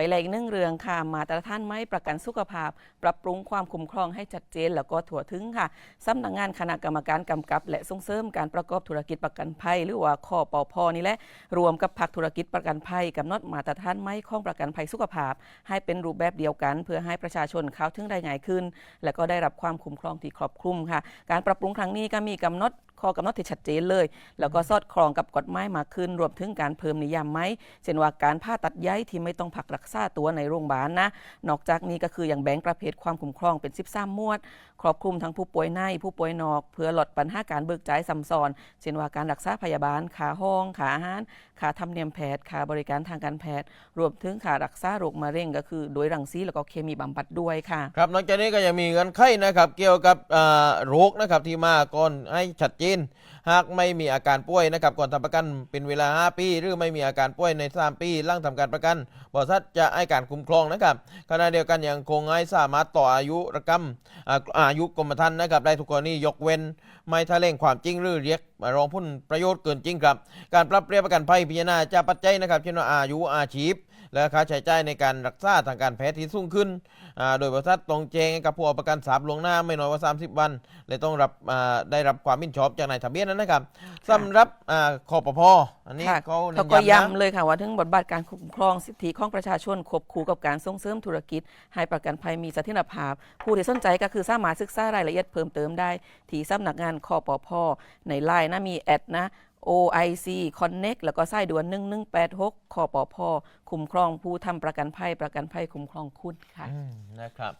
ไปแลกนึ่งเรื่องค่ะ มาตรฐานไม้ประกันสุขภาพ ปรับปรุงความคุ้มครองให้ชัดเจน แล้วก็ถั่วถึงค่ะสำนักงานคณะกรรมการกำกับ และส่งเสริมการประกอบธุรกิจประกันภัย หรือว่าคอปพนี่แหละรวมกับภาคธุรกิจประกันภัยกำหนดมาตรฐานไม้ของประกันภัยสุขภาพ ให้เป็นรูปแบบเดียวกัน เพื่อให้ประชาชนเข้าถึงได้ง่ายขึ้น และก็ได้รับความคุ้มครองที่ครอบคลุมค่ะ การปรับปรุงครั้งนี้ก็มีกำหนด ข้อกำหนดที่ชัดเจนเลย แล้วก็สอดคล้องกับกฎหมายมากขึ้น รวมถึงการเพิ่มนิยามไหมเช่นว่าการผ่าตัดใยที่ไม่ต้องพักรักษาตัวในโรงพยาบาลนะ นอกจากนี้ก็คืออย่างแบ่งประเภทความคุ้มครองเป็น 13 หมวด ครอบคลุมทั้งผู้ป่วยในผู้ป่วยนอก เพื่อลดปัญหาการเบิกจ่ายซ้ำซ้อน เช่นว่าการรักษาพยาบาลขาห้องขาอาหารขาธรรมเนียมแพทย์ขาบริการทางการแพทย์ รวมถึงขารักษาโรคมะเร็งก็คือ โดยรังสีแล้วก็เคมีบำบัดด้วยค่ะ ครับนอกจากนี้ก็ยังมีเงื่อนไขนะครับเกี่ยวกับโรคนะครับที่มาก่อนให้ชัดเจนหากไม่มีอาการป่วยนะครับก่อนทำประกันเป็นเวลา 5 ปี หรือไม่มีอาการป่วยใน 3 ปีหลังทำการประกันบริษัทจะให้การคุ้มครองนะครับขณะเดียวกันยังคงให้สามารถต่ออายุรกรรมอายุกรมธรรม์นะครับได้ทุกกรณียกเว้น ไม่ทะเลงความจริงหรือเรียกรองผลประโยชน์เกินจริงครับ การปรับเปลี่ยนประกันภัยพิจารณาจากปัจจัยนะครับเช่นว่าอายุอาชีพ และค่าใช้จ่ายในการรักษาทางการแพทย์ที่สูงขึ้นอ่าโดยบริษัทต้องแจ้งให้กับผู้เอาประกันทราบล่วงหน้าไม่น้อยกว่า 30 วันและต้องรับอ่าได้รับความมินชอบจากนายทะเบียนนั้นนะครับสำหรับอ่าคอปพอันนี้ค่ะเขาเน้เขานก็ย้ำนะย้ำเลยค่ะว่าถึงบทบาทการคุ้มครองสิทธิของประชาชนควบคู่กับการส่งเสริมธุรกิจ ให้ประกันภัยมีเสถียรภาพ ผู้ที่สนใจก็คือสามารถศึกษารายละเอียดเพิ่มเติมได้ ที่สำนักงานคอปพในไลน์นะมีแอดนะ OIC Connect แล้วก็สายด่วน 1186คอปพคุ้มครองผู้ทำประกันภัยประกันภัยคุ้มครองคุณค่ะ อืมนะครับ